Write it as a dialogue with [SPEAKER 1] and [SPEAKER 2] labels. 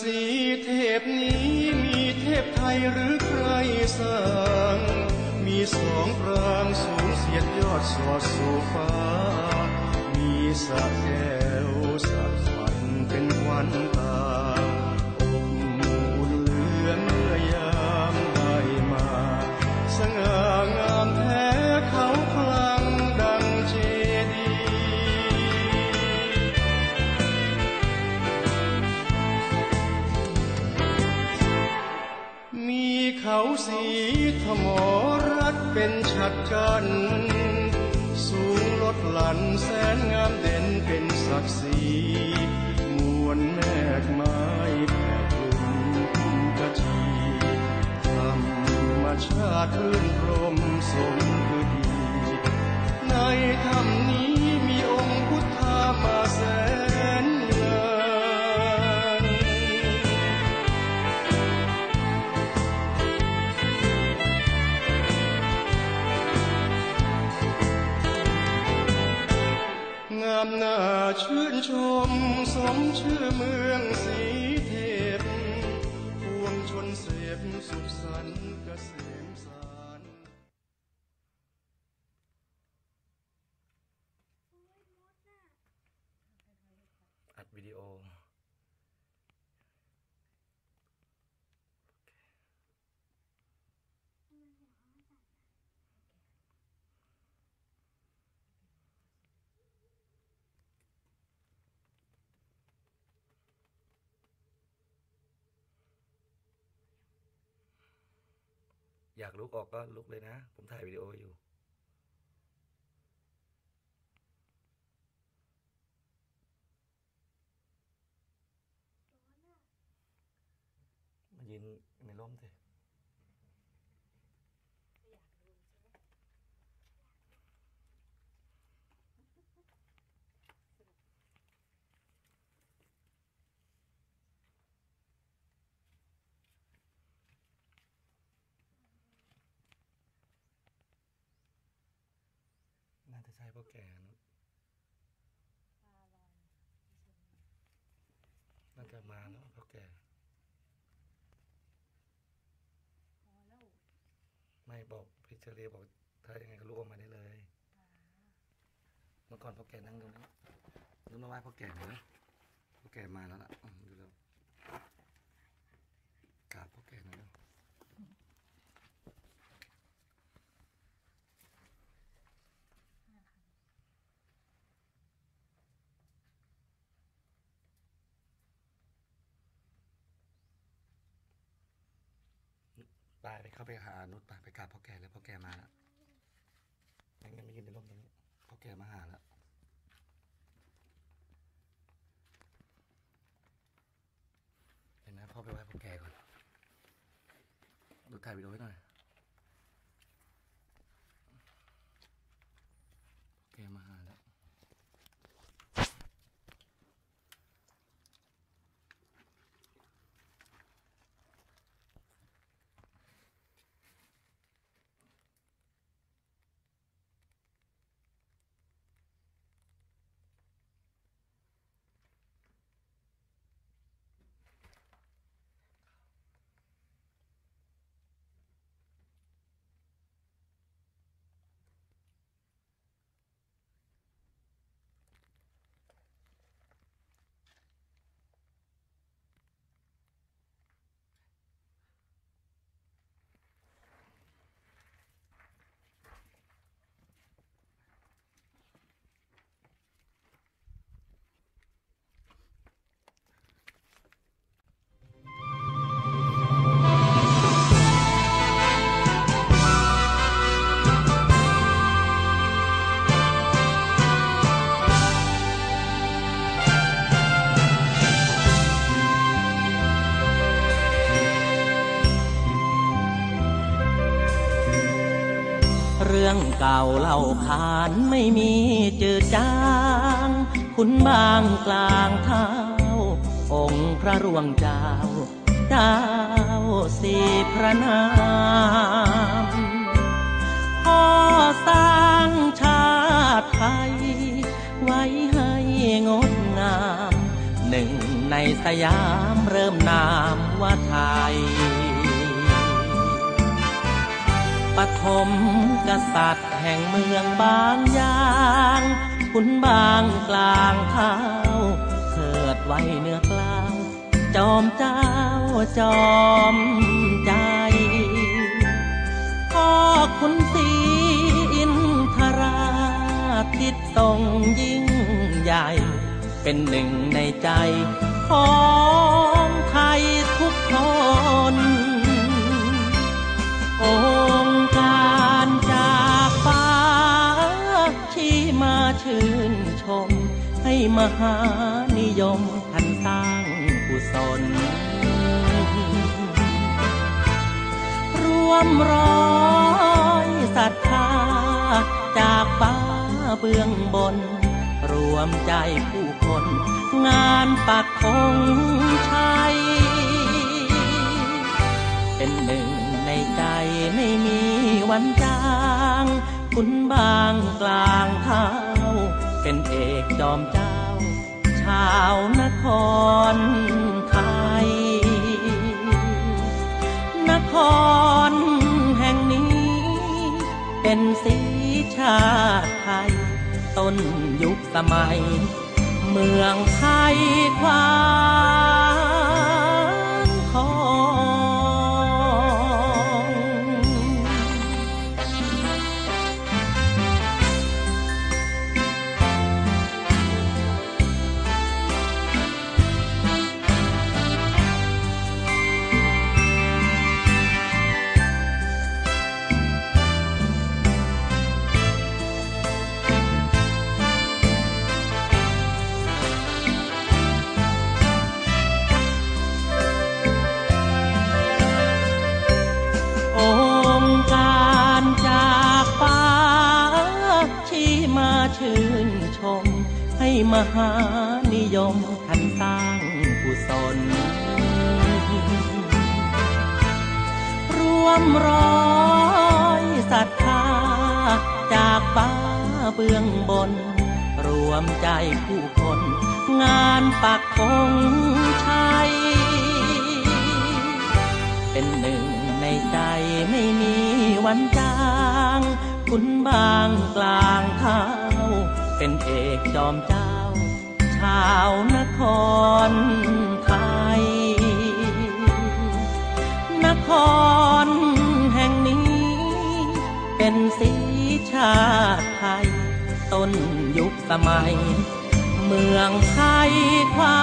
[SPEAKER 1] สีเทพนี้มีเทพไทยหรือใครสร้าง มีสองปรางสูงเสียดยอดสอดสู่ฟ้า มีสระแก้ เขาสีธมรัตเป็นฉัดกัน สูงลดหลั่นแสนงามเด่นเป็นศักดิ์ศรี อ
[SPEAKER 2] ยากลุกออกก็ลุกเลยนะ ผมถ่ายวิดีโออยู่ มายืนในร่มสิน่าจะ ใช่พ่อแก่นะน่าจะมาแล้วพ่อแก่ไม่บอกพี่เชอรี่บอกถ้ายังไงก็ลุกออกมาได้เลยเมื่อก่อนพ่อแก่นั่งตรงนี้นึกมาไหว้พ่อแก่หน่อยนะพ่อแก่มาแล้วล่ะอืมดูแล้วกราบพ่อแก่หน่อยนะ ไปไปเข้าไปหานุชไปไปกราบพ่อแก่แล้วพ่อแก่มาแล้วงั้นงั้นไม่ยืนในร่มตรงนี้พ่อแก่มาหาแล้วเห็นไหมพ่อไปไหว้พ่อแก่ก่อนดูถ่ายวิดีโอไว้หน่อย
[SPEAKER 3] เก่าเล่าขานไม่มีจืดจางคุณบางกลางเท้า องค์พระร่วงเจ้าดาวสีพระนามพ่อสร้างชาติไทย ไว้ให้งดงาม หนึ่งในสยามเริ่มนามว่าไทย ปฐมกษัตริย์แห่งเมืองบางยางขุนบางกลางเท้าเถิดไว้เนื้อกลาง จอมเจ้าจอมใจพ่อคุณศรีอินทราทิศทรงยิ่งใหญ่ เป็นหนึ่งในใจของ หานิยมท่านสร้างกุศล รวมร้อยศรัทธา จากฟ้าเบื้องบน รวมใจผู้คน งานปักธงชัย เป็นหนึ่งในใจไม่มีวันจางคุณบางกลางเท้าเป็นเอกจอมเจ้าาวนครไทย นครแห่งนี้ เป็นสีชาติไทย ต้นยุคสมัย เมืองไทยความ มหานิยมท่านสร้างกุศล รวมร้อยศรัทธา จากฟ้าเบื้องบน รวมใจผู้คน งานปักธงชัย เป็นหนึ่งในใจไม่มีวันจาง คุณบางกลางท้า เป็นเอกจอมเจ้า ชาวนครไทย นครแห่งนี้ เป็นสีชาติไทย ต้นยุคสมัย เมืองไทยควา